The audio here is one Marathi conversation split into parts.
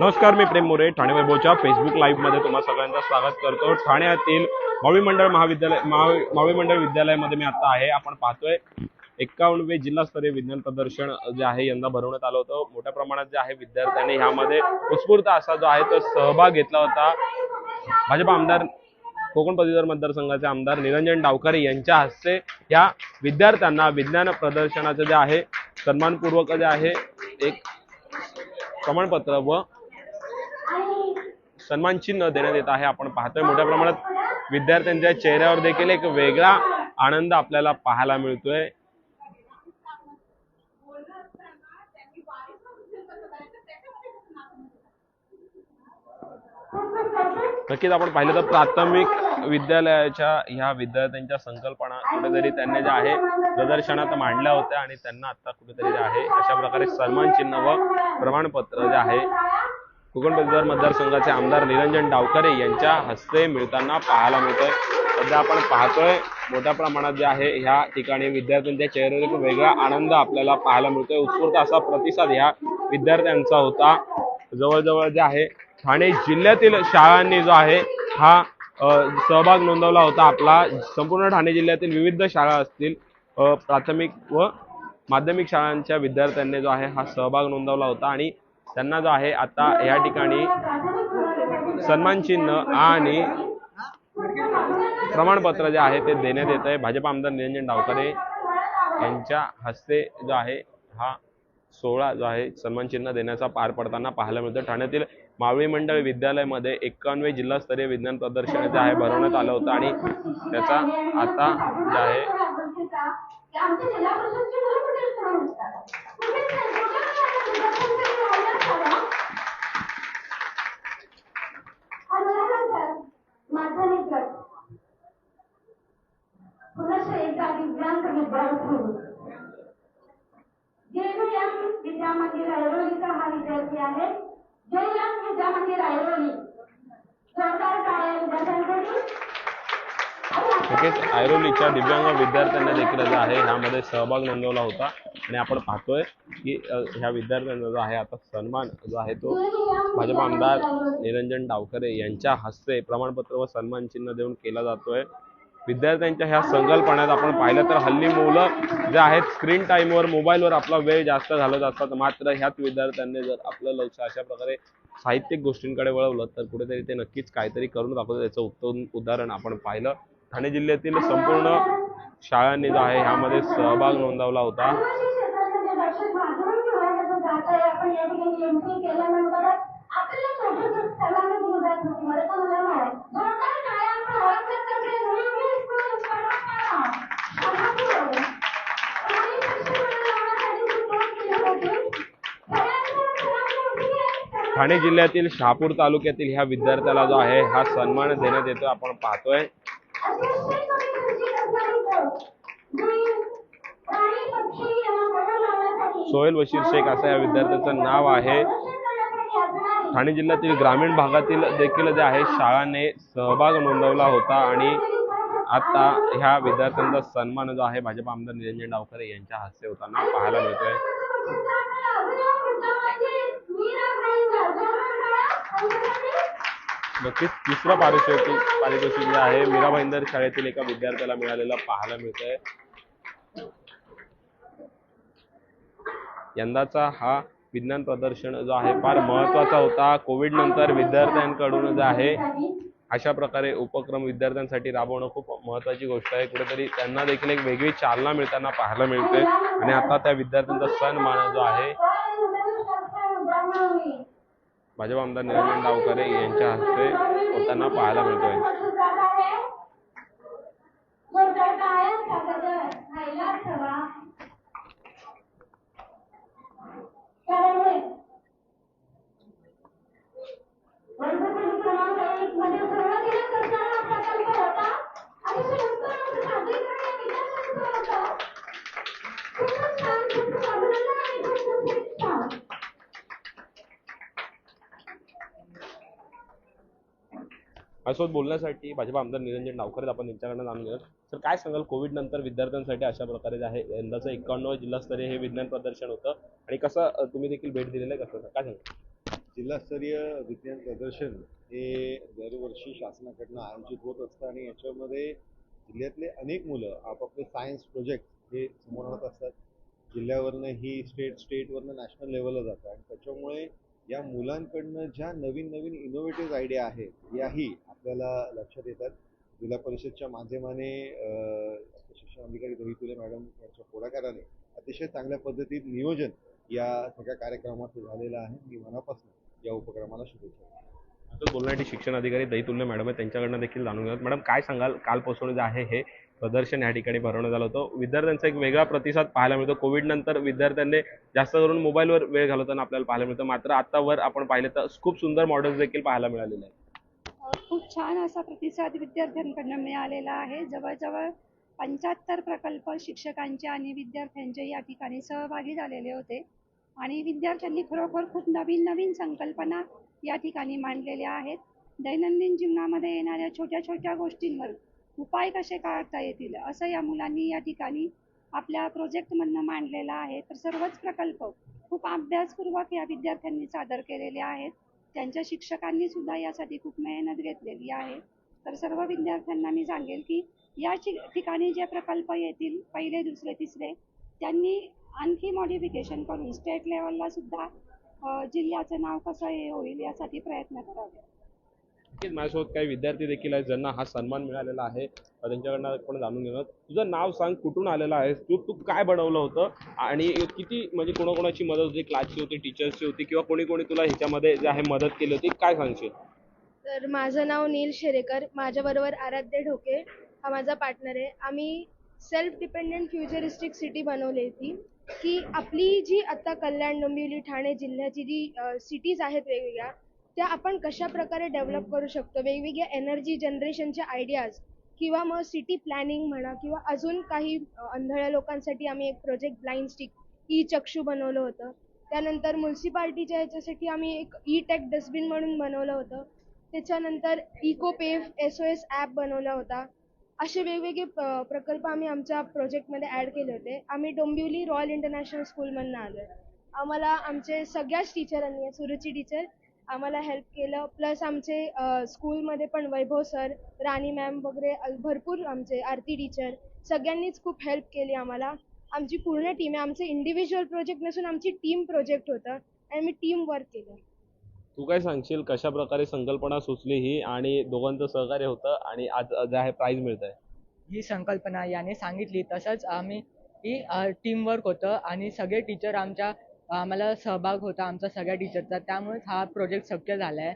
नमस्कार मी प्रेम मोरे ठाणे वैभवच्या फेसबुक लाईव्हमध्ये तुम्हा सगळ्यांचं स्वागत करतो. ठाण्यातील मावी मंडळ महाविद्यालय मावी मंडळ विद्यालयामध्ये मी आता आहे. आपण पाहतोय एकावन्नवे जिल्हास्तरीय विज्ञान प्रदर्शन जे आहे यंदा भरवण्यात आलं होतं. मोठ्या प्रमाणात जे आहे विद्यार्थ्यांनी ह्यामध्ये उत्स्फूर्त असा जो आहे तो सहभाग घेतला होता. भाजप आमदार कोकण पदवीधर मतदारसंघाचे आमदार निरंजन डावकरे यांच्या हस्ते या विद्यार्थ्यांना विज्ञान प्रदर्शनाचं जे आहे सन्मानपूर्वक जे आहे एक प्रमाणपत्र व सन्मान चिन्ह देण्यात येत आहे. आपण पाहतोय मोठ्या प्रमाणात विद्यार्थ्यांच्या चेहऱ्यावर देखील एक वेगळा आनंद आपल्याला पाहायला मिळतोय. नक्कीच आपण पाहिलं तर प्राथमिक विद्यालयाच्या ह्या विद्यार्थ्यांच्या संकल्पना कुठेतरी त्यांनी ज्या आहे प्रदर्शनात मांडल्या होत्या आणि त्यांना आता कुठेतरी जे आहे अशा प्रकारे सन्मान चिन्ह व प्रमाणपत्र जे आहे कोकण पदवीधर मतदारसंघाचे आमदार निरंजन डावकरे यांच्या हस्ते मिळताना पाहायला मिळतोय. सध्या आपण पाहतोय मोठ्या प्रमाणात जे आहे ह्या ठिकाणी विद्यार्थ्यांच्या चेहऱ्यावर एक वेगळा आनंद आपल्याला पाहायला मिळतोय. उत्स्फूर्त असा प्रतिसाद ह्या विद्यार्थ्यांचा होता. जवळजवळ जे आहे ठाणे जिल्ह्यातील शाळांनी जो आहे हा सहभाग नोंदवला होता. आपला संपूर्ण ठाणे जिल्ह्यातील विविध शाळा असतील प्राथमिक व माध्यमिक शाळांच्या विद्यार्थ्यांनी जो आहे हा सहभाग नोंदवला होता. आणि त्यांना जो आहे आता या ठिकाणी सन्मान चिन्ह आणि प्रमाणपत्र जे आहे ते देण्यात येत आहे. भाजप आमदार निरंजन डावकरे यांच्या हस्ते जो आहे हा सोहळा जो आहे सन्मान चिन्ह देण्याचा पार पडताना पाहायला मिळतो ठाण्यातील मावळी मंडळ विद्यालयामध्ये एक्कावन्नवे जिल्हास्तरीय विज्ञान प्रदर्शन जे आहे भरवण्यात आलं होतं आणि त्याचा आता जे आहे ऐरोलीचा हा विद्यार्थी आहे. ऐरोली जोरदार टाळ्या विद्यार्थ्यांसाठी. नक्कीच ऐरोलीच्या दिव्यांग विद्यार्थ्यांना देखील जो आहे ह्यामध्ये सहभाग नोंदवला होता. आणि आपण पाहतोय की ह्या विद्यार्थ्यांचा जो आहे आता सन्मान जो आहे तो भाजप आमदार निरंजन डावकरे यांच्या हस्ते प्रमाणपत्र व सन्मान चिन्ह देऊन केला जातोय. विद्यार्थ्यांच्या ह्या संकल्पनात आपण पाहिलं तर हल्ली मुलं जे आहेत स्क्रीन टाईमवर मोबाईलवर आपला वेळ जास्त घालत असतात. मात्र ह्याच विद्यार्थ्यांनी जर आपलं लक्ष अशा प्रकारे साहित्यिक गोष्टींकडे वळवलं तर कुठेतरी ते नक्कीच काहीतरी करून दाखवतं त्याचं उत्तम उदाहरण आपण पाहिलं. ठाणे जिल्ह्यातील संपूर्ण शाळांनी जो आहे. ह्यामध्ये सहभाग नोंदवला होता. कृषी क्षेत्रामध्ये लक्ष भागवून ठेवायचं जात आहे आपण या ठिकाणी एंट्री केल्यानंतर आपल्याला छोटंसं स्थलांतर दिलं जात होती मला तर मला नाही जोरदार टाळ्या आपण ओळखत करते मुली स्कूल कडापा शहापूर आणि शिक्षण लावण्यासाठी सुरुवात केली होती सगळ्यांना सलाम करते ठाणे जिल्ह्यातील शहापूर तालुक्यातील ह्या विद्यार्थ्याला जो आहे हा सन्मान देण्यात येतो आपण पाहतोय. सोहेल बशीर शेख असं या विद्यार्थ्याचं नाव आहे. ठाणे जिल्ह्यातील ग्रामीण भागातील देखील जे आहे शाळांनी सहभाग नोंदवला होता आणि आता ह्या विद्यार्थ्यांचा सन्मान जो आहे भाजप आमदार निरंजन डावकरे यांच्या हस्ते होताना पाहायला मिळतोय. नक्कीच तिसरं पारितोषिक पारितोषिक जे आहे मीरा भाईंदर शाळेतील एका विद्यार्थ्याला मिळालेलं पाहायला मिळतंय. यंदाचा हा विज्ञान प्रदर्शन जो आहे फार महत्त्वाचा होता. कोविड नंतर विद्यार्थ्यांकडून जे आहे अशा प्रकारे उपक्रम विद्यार्थ्यांसाठी राबवणं खूप महत्वाची गोष्ट आहे. कुठेतरी त्यांना देखील एक वेगळी चालना मिळताना पाहायला मिळते आणि आता त्या विद्यार्थ्यांचा सन्मान जो आहे भाजप आमदार निरंजन गावकरे यांच्या हस्ते होताना पाहायला मिळतोय वर्गखंड क्रमांक एक मध्ये सुरुवातीला करताना प्रकल्प होता आणि संपूर्ण सादरीकरण या विद्यार्थ्यांचं होतं खूपच छान खूप अभिनंदन आणि खूप खूप छान माझ्यासोबत बोलण्यासाठी भाजपा आमदार निरंजन डावकर आपण त्यांच्याकडनं नाम घेणार सर काय सांगाल? कोविड नंतर विद्यार्थ्यांसाठी अशा प्रकारे जे आहे यंदाचं एकावन्न जिल्हास्तरीय हे विज्ञान प्रदर्शन होतं आणि कसं तुम्ही देखील भेट दिलेलं आहे कसं काय सांगा जिल्हास्तरीय विज्ञान प्रदर्शन हे दरवर्षी शासनाकडनं आयोजित होत असतं आणि याच्यामध्ये जिल्ह्यातले अनेक मुलं आपापले सायन्स प्रोजेक्ट हे समोर आणत असतात. जिल्ह्यावरनं ही स्टेट स्टेटवरनं नॅशनल लेवलला जातं आणि त्याच्यामुळे या मुलांकडनं ज्या नवीन नवीन इनोव्हेटिव्ह आयडिया आहेत याही आपल्याला लक्षात येतात. जिल्हा परिषदच्या माध्यमाने शिक्षण अधिकारी दहितुले मॅडम यांच्या पुढाकाराने अतिशय चांगल्या पद्धतीत नियोजन या सगळ्या कार्यक्रमाचं झालेलं आहे. मी मनापासून या उपक्रमाला शुभेच्छा बोलण्यासाठी शिक्षण अधिकारी दैतुल्य मॅडम आहे त्यांच्याकडनं देखील जाणून घेऊयात. मॅडम काय सांगाल? कालपासून जे आहे हे प्रदर्शन या ठिकाणी भरवण्यात आलं होतं. विद्यार्थ्यांचा एक वेगळा प्रतिसाद पाहायला मिळतो. कोविड नंतर विद्यार्थ्यांनी जास्त करून मोबाईलवर वेळ घालवताना आपल्याला पाहायला मिळतं. मात्र आता वर आपण पाहिलं तर खूप सुंदर मॉडेल्स देखील पाहायला मिळालेले आहेत. खूप छान असा प्रतिसाद विद्यार्थ्यांकडनं मिळालेला आहे. जवळजवळ पंच्याहत्तर प्रकल्प शिक्षकांचे आणि विद्यार्थ्यांचे या ठिकाणी सहभागी झालेले होते. आणि विद्यार्थ्यांनी खरोखर खूप नवीन नवीन संकल्पना या ठिकाणी मांडलेल्या आहेत. दैनंदिन जीवनामध्ये येणाऱ्या छोट्या छोट्या गोष्टींवर उपाय कसे काढता येतील? असं या मुलांनी या ठिकाणी आपल्या प्रोजेक्टमधनं मांडलेलं आहे. तर सर्वच प्रकल्प खूप अभ्यासपूर्वक या विद्यार्थ्यांनी सादर केलेले आहेत. त्यांच्या शिक्षकांनी सुद्धा यासाठी खूप मेहनत घेतलेली आहे. तर सर्व विद्यार्थ्यांना मी सांगेल की या ठिकाणी जे प्रकल्प येतील पहिले दुसरे तिसरे त्यांनी आणखी मॉडिफिकेशन करून स्टेट लेवलला सुद्धा जिल्ह्याचं नाव कसं हे होईल यासाठी प्रयत्न करावे. नक्कीच माझ्यासोबत काही विद्यार्थी देखील आहेत ज्यांना हा सन्मान मिळालेला आहे. त्यांच्याकडनं आपण जाणून घेणार तुझं नाव सांग कुठून आलेलं आहेस? तू तू काय बनवलं होतं? आणि किती म्हणजे कोणाकोणाची मदत होती? क्लासची होती टीचर्सची होती? किंवा कोणी कोणी तुला ह्याच्यामध्ये जे आहे मदत केली होती? काय सांगशील? तर माझं नाव नील शेरेकर. माझ्याबरोबर आराध्य ढोके हा माझा पार्टनर आहे. आम्ही सेल्फ डिपेंडंट फ्युचरिस्टिक सिटी बनवली होती. की आपली जी आता कल्याण डोंबिवली ठाणे जिल्ह्याची जी सिटीज आहेत वेगवेगळ्या त्या आपण कशा प्रकारे डेव्हलप करू शकतो? वेगवेगळ्या एनर्जी जनरेशनचे आयडियाज किंवा मग सिटी प्लॅनिंग म्हणा किंवा अजून काही अंधळ्या लोकांसाठी आम्ही एक project blind stick e Chakshu बनवलं होतं. त्यानंतर म्युन्सिपाल्टीच्या ह्याच्यासाठी आम्ही एक ई टेक डस्टबिन म्हणून बनवलं होतं. त्याच्यानंतर eco pave S O S app बनवला होता. असे वेगवेगळे प्रकल्प आम्ही आमच्या प्रोजेक्टमध्ये ॲड केले होते. आम्ही डोंबिवली रॉयल इंटरनॅशनल स्कूलमधनं आलो आहे आम्हाला आमचे सगळ्याच टीचरांनी सुरुची टीचर आम्हाला हेल्प केलं. प्लस आमचे स्कूलमध्ये पण वैभव सर राणी मॅम वगैरे भरपूर आमचे आरती टीचर सगळ्यांनीच खूप हेल्प केली आम्हाला. आमची पूर्ण टीम आहे. आमचं इंडिव्हिज्युअल प्रोजेक्ट नसून आमची टीम प्रोजेक्ट होतं. आणि मी टीम वर्क केलं. तू काय सांगशील कशा प्रकारे संकल्पना सुचली ही आणि दोघांचं सहकार्य होतं आणि आज जे आहे प्राईज मिळत आहे ही संकल्पना याने सांगितली. तसंच आम्ही ही टीमवर्क होतं आणि सगळे टीचर आमच्या आम्हाला सहभाग होता आमचा सगळ्या टीचरचा त्यामुळेच हा प्रोजेक्ट शक्य झाला आहे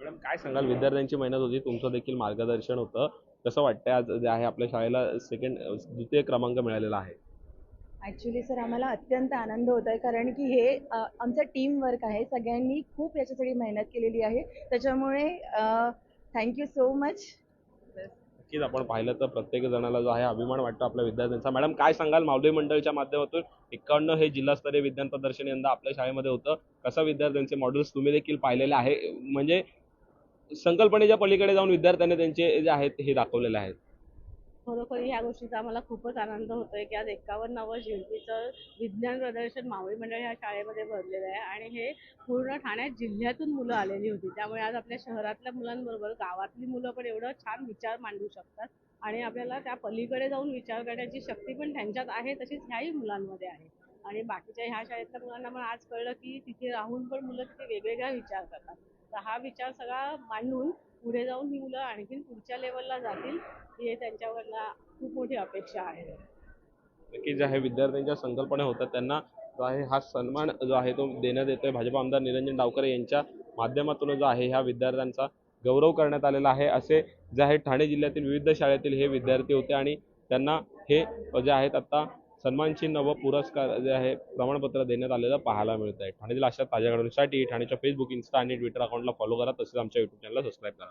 मॅडम काय सांगाल? विद्यार्थ्यांची मेहनत होती. तुमचं देखील मार्गदर्शन होतं. कसं वाटतंय आज जे आहे आपल्या शाळेला सेकंड द्वितीय क्रमांक मिळालेला आहे? ॲक्च्युली सर आम्हाला अत्यंत आनंद होत आहे कारण की हे आमचं टीम वर्क आहे. सगळ्यांनी खूप याच्यासाठी मेहनत केलेली आहे. त्याच्यामुळे थँक्यू सो मच नक्कीच आपण पाहिलं तर प्रत्येक जणाला जो आहे अभिमान वाटतो आपल्या विद्यार्थ्यांचा. मॅडम काय सांगाल? मावली मंडळच्या माध्यमातून एकावन्न हे जिल्हास्तरीय विज्ञान प्रदर्शन यंदा आपल्या शाळेमध्ये होतं. कसं विद्यार्थ्यांचे मॉडेल्स तुम्ही देखील पाहिलेले आहे? म्हणजे संकल्पनेच्या पलीकडे जाऊन विद्यार्थ्यांनी त्यांचे जे आहेत हे दाखवलेले आहेत. खरोखर ह्या गोष्टीचा आम्हाला खूपच आनंद होतोय की आज एकावन्नावं शिल्पीचं विज्ञान प्रदर्शन मावळी मंडळ ह्या शाळेमध्ये भरलेलं आहे आणि हे पूर्ण ठाण्यात जिल्ह्यातून मुलं आलेली होती. त्यामुळे आज आपल्या शहरातल्या मुलांबरोबर गावातली मुलं पण एवढं छान विचार मांडू शकतात आणि आपल्याला त्या पलीकडे जाऊन विचार करण्याची शक्ती पण त्यांच्यात आहे तशीच ह्याही मुलांमध्ये आहे. आणि बाकीच्या ह्या शाळेतल्या मुलांना पण आज कळलं की तिथे राहून पण मुलं तिथे वेगवेगळा विचार करतात. तर हा विचार सगळा मांडून पुढे जाऊन ही मुलं आणखी पुढच्या लेवलला जातील हे त्यांच्यावरला खूप मोठी अपेक्षा आहे. की जे आहे विद्यार्थ्यांच्या संकल्पना होतात त्यांना जो आहे हा सन्मान जो आहे तो देण्यात येतोय. भाजप आमदार निरंजन डावकर यांच्या माध्यमातून जो आहे ह्या विद्यार्थ्यांचा गौरव करण्यात आलेला आहे. असे जे आहे ठाणे जिल्ह्यातील विविध शाळेतील हे विद्यार्थी होते आणि त्यांना हे जे आहेत आता सन्मान चिन्ह व पुरस्कार जे आहे प्रमाणपत्र देण्यात आलेलं पाहायला मिळत आहे ठाणे जिल्हा अशा ताज्या घडामोडींसाठी ठाण्याच्या फेसबुक इन्स्टा आणि ट्विटर अकाउंटला फॉलो करा. तसेच आमच्या युट्यूब चॅनलला सबस्क्राईब करा.